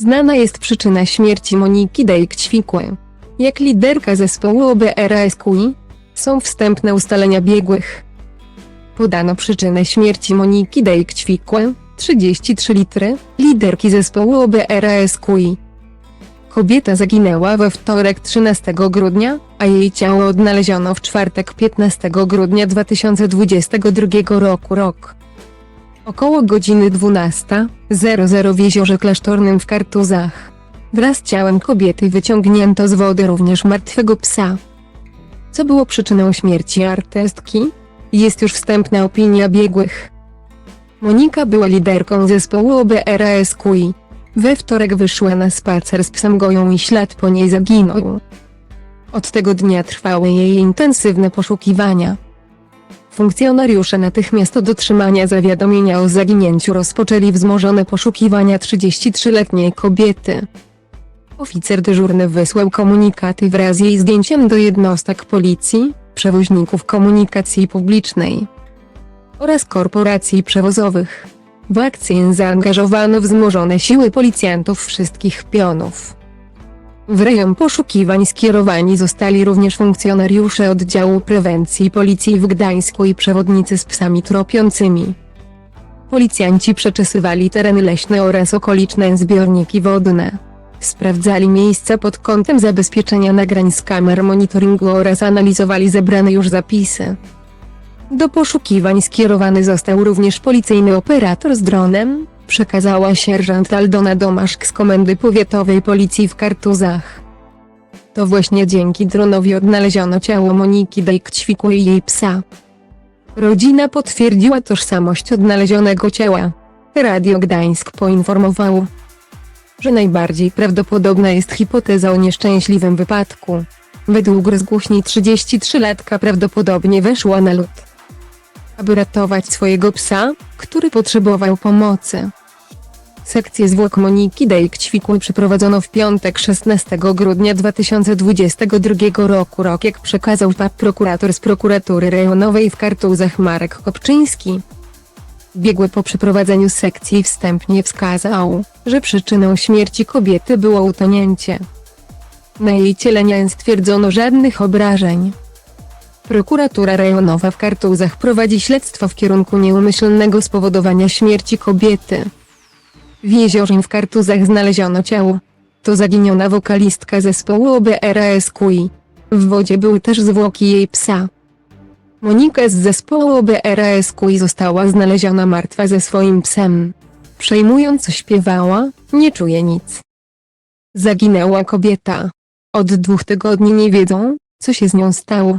Znana jest przyczyna śmierci Moniki Dejk-Ćwikły. Jak liderka zespołu OBRASQI, są wstępne ustalenia biegłych. Podano przyczynę śmierci Moniki Dejk-Ćwikły, 33 litry, liderki zespołu OBRASQI. Kobieta zaginęła we wtorek 13 grudnia, a jej ciało odnaleziono w czwartek 15 grudnia 2022 roku rok. Około godziny 12.00 w jeziorze klasztornym w Kartuzach. Wraz z ciałem kobiety wyciągnięto z wody również martwego psa. Co było przyczyną śmierci artystki? Jest już wstępna opinia biegłych. Monika była liderką zespołu OBRASQI. We wtorek wyszła na spacer z psem Goją i ślad po niej zaginął. Od tego dnia trwały jej intensywne poszukiwania. Funkcjonariusze natychmiast od otrzymania zawiadomienia o zaginięciu rozpoczęli wzmożone poszukiwania 33-letniej kobiety. Oficer dyżurny wysłał komunikaty wraz z jej zdjęciem do jednostek policji, przewoźników komunikacji publicznej oraz korporacji przewozowych. W akcję zaangażowano wzmożone siły policjantów wszystkich pionów. W rejon poszukiwań skierowani zostali również funkcjonariusze oddziału prewencji policji w Gdańsku i przewodnicy z psami tropiącymi. Policjanci przeczesywali tereny leśne oraz okoliczne zbiorniki wodne. Sprawdzali miejsca pod kątem zabezpieczenia nagrań z kamer monitoringu oraz analizowali zebrane już zapisy. Do poszukiwań skierowany został również policyjny operator z dronem, przekazała sierżant Aldona Domaszk z Komendy Powiatowej Policji w Kartuzach. To właśnie dzięki dronowi odnaleziono ciało Moniki Dejk-Ćwikły i jej psa. Rodzina potwierdziła tożsamość odnalezionego ciała. Radio Gdańsk poinformowało, że najbardziej prawdopodobna jest hipoteza o nieszczęśliwym wypadku. Według rozgłośni 33-latka prawdopodobnie weszła na lód aby ratować swojego psa, który potrzebował pomocy. Sekcję zwłok Moniki Dejk-Ćwikły przeprowadzono w piątek 16 grudnia 2022 roku rok jak przekazał PAP prokurator z prokuratury rejonowej w Kartuzach Marek Kopczyński. Biegły po przeprowadzeniu sekcji wstępnie wskazał, że przyczyną śmierci kobiety było utonięcie. Na jej ciele nie stwierdzono żadnych obrażeń. Prokuratura rejonowa w Kartuzach prowadzi śledztwo w kierunku nieumyślnego spowodowania śmierci kobiety. W jeziorze w Kartuzach znaleziono ciało. To zaginiona wokalistka zespołu OBRASQI. W wodzie były też zwłoki jej psa. Monika z zespołu OBRASQI została znaleziona martwa ze swoim psem. Przejmująco śpiewała, nie czuje nic. Zaginęła kobieta. Od dwóch tygodni nie wiedzą, co się z nią stało.